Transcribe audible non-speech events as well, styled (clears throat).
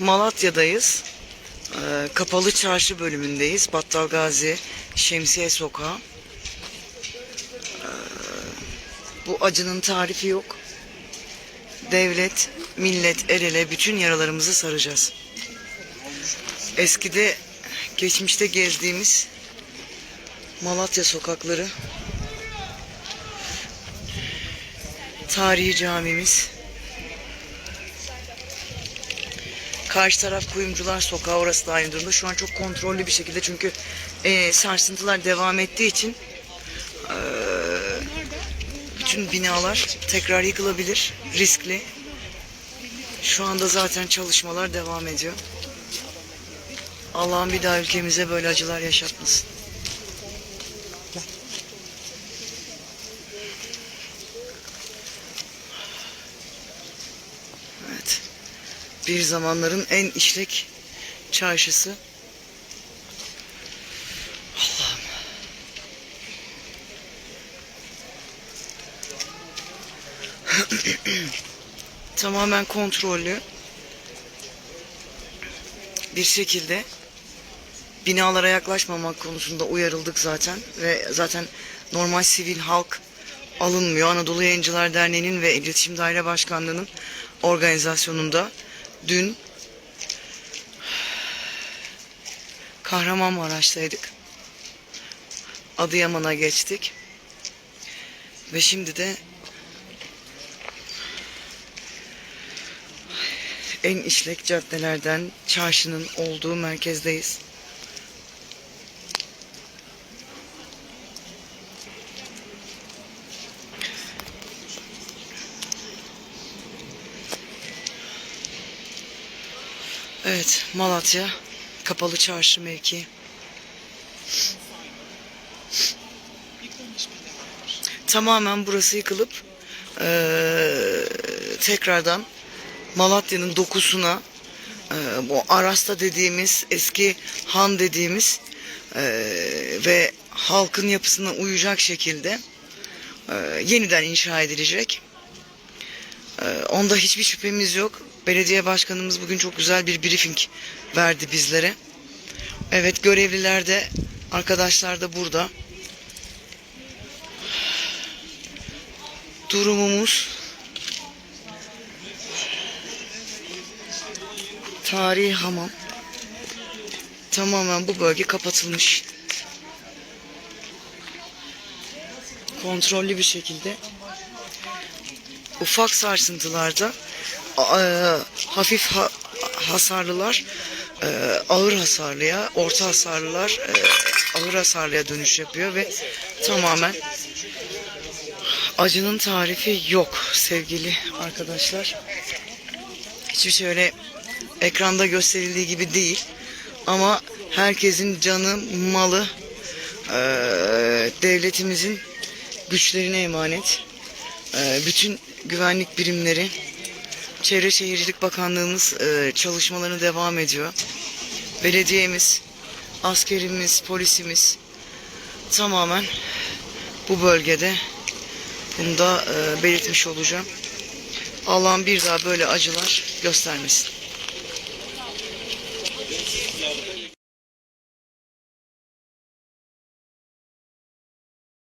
Malatya'dayız. Ee, Kapalı Çarşı bölümündeyiz. Battal Gazi Şemsiye Sokağı. Ee, bu acının tarifi yok. Devlet, millet el ele bütün yaralarımızı saracağız. Eskide, geçmişte gezdiğimiz Malatya sokakları, tarihi camimiz, Karşı taraf Kuyumcular Sokağı orası da aynı durumda. Şu an çok kontrollü bir şekilde çünkü e, sarsıntılar devam ettiği için e, bütün binalar tekrar yıkılabilir. Riskli. Şu anda zaten çalışmalar devam ediyor. Allah'ım bir daha ülkemize böyle acılar yaşatmasın. Bir zamanların en işlek çarşısı. Allah'ım. (clears throat) Tamamen kontrollü bir şekilde binalara yaklaşmamak konusunda uyarıldık zaten ve zaten normal sivil halk alınmıyor. Anadolu Yayıncılar Derneği'nin ve İletişim Daire Başkanlığı'nın organizasyonunda dün Kahramanmaraş'taydık. Adıyaman'a geçtik. Ve şimdi de en işlek caddelerden çarşının olduğu merkezdeyiz. Evet, Malatya Kapalı Çarşı mevki. Tamamen burası yıkılıp eee, tekrardan Malatya'nın dokusuna eee, bu Arasta dediğimiz eski han dediğimiz eee, ve halkın yapısına uyacak şekilde eee, yeniden inşa edilecek. Eee, onda hiçbir şüphemiz yok. Belediye başkanımız bugün çok güzel bir briefing verdi bizlere. Evet görevliler de arkadaşlar da burada. Durumumuz tarihi hamam. Tamamen bu bölge kapatılmış. Kontrollü bir şekilde ufak sarsıntılarda e, hafif ha- hasarlılar e, ağır hasarlıya, orta hasarlılar e, ağır hasarlıya dönüş yapıyor ve tamamen acının tarifi yok sevgili arkadaşlar. Hiçbir şey öyle ekranda gösterildiği gibi değil. Ama herkesin canı, malı, e, devletimizin güçlerine emanet. E, bütün güvenlik birimleri, Çevre Şehircilik Bakanlığımız e, çalışmalarını devam ediyor. Belediyemiz, askerimiz, polisimiz tamamen bu bölgede bunu da e, belirtmiş olacağım. Allah'ım bir daha böyle acılar göstermesin.